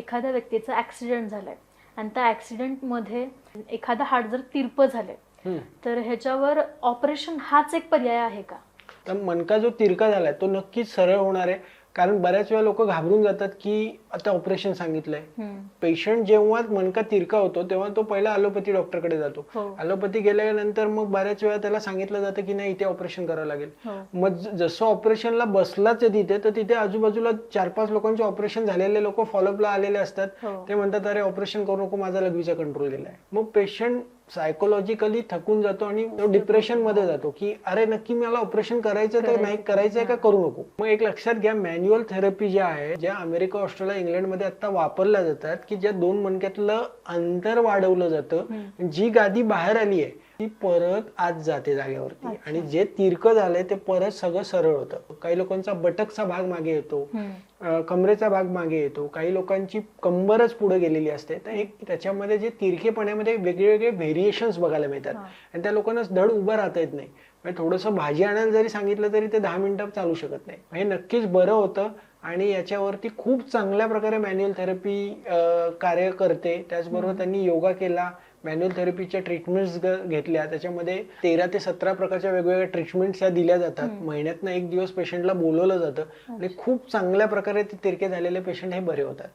एखाद्या व्यक्तीचा ऍक्सिडेंट झालाय. आणि त्या ऍक्सिडेंटमध्ये एखादा हाड जर तिरप झालंय. तर ह्याच्यावर ऑपरेशन हाच एक पर्याय आहे का? तर मणका जो तिरका झालाय तो नक्कीच सरळ होणार आहे. कारण बऱ्याच वेळा लोक घाबरून जातात की आता ऑपरेशन सांगितलंय. पेशंट जेव्हा मणका तिरका होतो तेव्हा तो पहिला अलोपॅथी डॉक्टरकडे जातो. हो. अलोपॅथी गेल्यानंतर मग बऱ्याच वेळा त्याला सांगितलं जातं की नाही इथे ऑपरेशन करावं लागेल. हो. मग जसं ऑपरेशनला बसलाच तिथे तर तिथे आजूबाजूला चार पाच लोकांचे ऑपरेशन झालेले लोक फॉलोअपला आलेले असतात. हो. ते म्हणतात अरे ऑपरेशन करू नको माझा लघवीचा कंट्रोल गेलाय. मग पेशंट सायकोलॉजिकली थकून जातो आणि तो डिप्रेशनमध्ये जातो की अरे नक्की मला ऑपरेशन करायचं तर नाही करायचंय. का करू नको? मग एक लक्षात घ्या मॅन्युअल थेरपी ज्या आहे ज्या अमेरिका ऑस्ट्रेलिया इंग्लंडमध्ये आता वापरल्या जातात की ज्या दोन मणक्यातलं अंतर वाढवलं जातं. जी गादी बाहेर आली आहे ती परत आत जाते जागेवरती. आणि जे तिरकं झालंय ते परत सगळं सरळ होतं. काही लोकांचा बटकचा भाग मागे येतो. कमरेचा भाग मागे येतो. काही लोकांची कंबरच पुढे गेलेली असते. तर एक त्याच्यामध्ये जे तिरकेपणामध्ये वेगवेगळे व्हेरिएशन्स बघायला मिळतात. आणि त्या लोकांना धड उभं राहता येत नाही. म्हणजे थोडंसं भाजी आणायला जरी सांगितलं तरी ते दहा मिनिटं चालू शकत नाही. हे नक्कीच बरं होतं. आणि याच्यावरती खूप चांगल्या प्रकारे मॅन्युअल थेरपी कार्य करते. त्याचबरोबर त्यांनी योगा केला. मॅन्युअल थेरपीच्या ट्रीटमेंट्स घेतल्या. त्याच्यामध्ये तेरा ते सतरा प्रकारच्या वेगवेगळ्या ट्रीटमेंट्स या दिल्या जातात. महिन्यातनं एक दिवस पेशंटला बोलवलं जातं. आणि खूप चांगल्या प्रकारे ते तिरके झालेले पेशंट हे बरे होतात.